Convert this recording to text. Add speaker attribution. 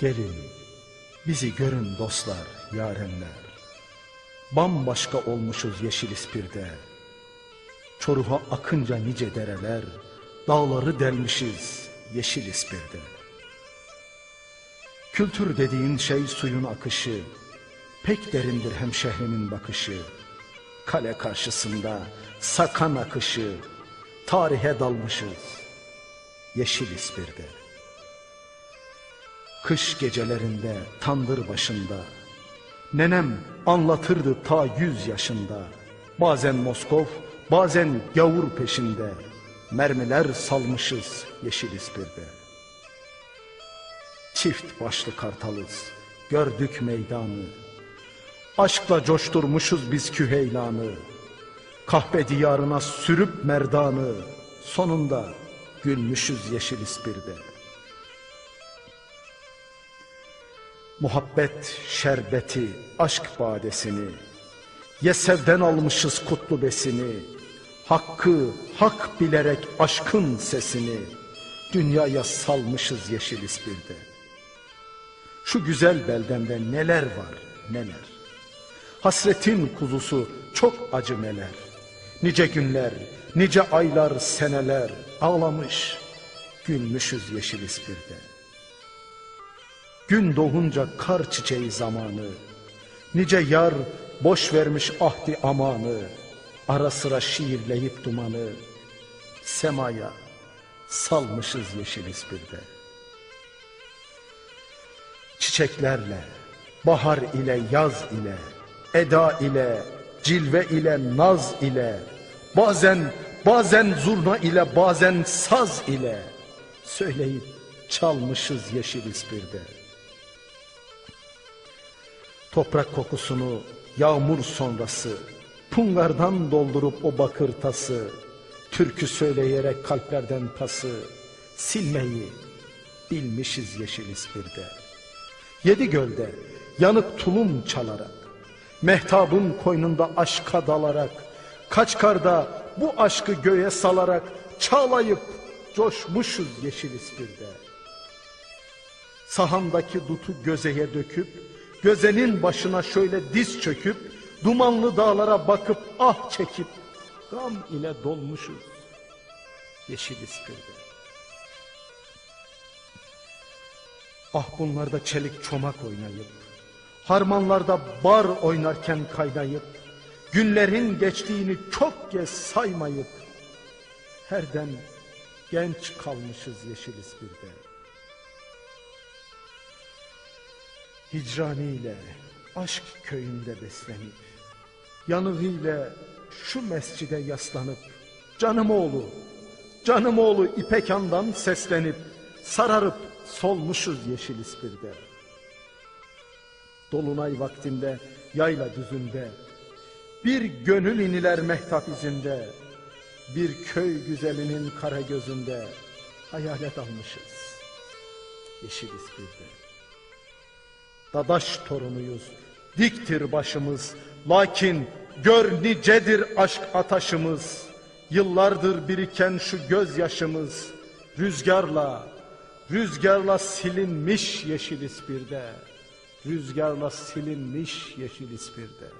Speaker 1: Gelin, bizi görün dostlar, yarenler. Bambaşka olmuşuz yeşil ispirde. Çoruha akınca nice dereler, dağları delmişiz yeşil ispirde. Kültür dediğin şey suyun akışı, pek derindir hem şehrimin bakışı. Kale karşısında sakan akışı, tarihe dalmışız yeşil ispirde. Kış gecelerinde tandır başında. Nenem anlatırdı ta yüz yaşında. Bazen Moskov bazen gavur peşinde. Mermiler salmışız yeşil ispirde. Çift başlı kartalız gördük meydanı. Aşkla coşturmuşuz biz küheylanı. Kahpe diyarına sürüp merdanı. Sonunda gülmüşüz yeşil ispirde Muhabbet şerbeti, aşk badesini, Yesevden almışız kutlu besini, Hakkı hak bilerek aşkın sesini, Dünyaya salmışız yeşil ispirde. Şu güzel beldemde neler var neler, Hasretin kuzusu çok acı neler, Nice günler, nice aylar, seneler Ağlamış, gülmüşüz yeşil ispirde. Gün doğunca kar çiçeği zamanı, Nice yar boş vermiş ahdi amanı, Ara sıra şiirleyip dumanı, Semaya salmışız yeşil ispirde. Çiçeklerle, bahar ile yaz ile, Eda ile, cilve ile naz ile, Bazen, bazen zurna ile, bazen saz ile, Söyleyip çalmışız yeşil ispirde. Toprak kokusunu yağmur sonrası Pungardan doldurup o bakır tası Türkü söyleyerek kalplerden tası Silmeyi bilmişiz yeşil ispirde. Yedi gölde yanık tulum çalarak Mehtabın koynunda aşka dalarak Kaç karda bu aşkı göğe salarak Çağlayıp coşmuşuz yeşil ispirde. Sahandaki dutu gözeye döküp Gözenin başına şöyle diz çöküp Dumanlı dağlara bakıp ah çekip Gam ile dolmuşuz Yeşil ispirde Ah bunlarda çelik çomak oynayıp Harmanlarda bar oynarken kaynayıp Günlerin geçtiğini çok kez saymayıp Herden genç kalmışız yeşil ispirde Hicraniyle aşk köyünde beslenip Yanığıyla şu mescide yaslanıp Canım oğlu, canım oğlu İpekan'dan seslenip Sararıp solmuşuz yeşil ispirde. Dolunay vaktinde yayla düzünde Bir gönül iniler mehtap izinde Bir köy güzelinin kara gözünde Hayalet almışız yeşil ispirde Dadaş torunuyuz, diktir başımız. Lakin gör nicedir aşk ataşımız. Yıllardır biriken şu gözyaşımız. Rüzgarla, rüzgarla silinmiş yeşil ispirde. Rüzgarla silinmiş yeşil ispirde.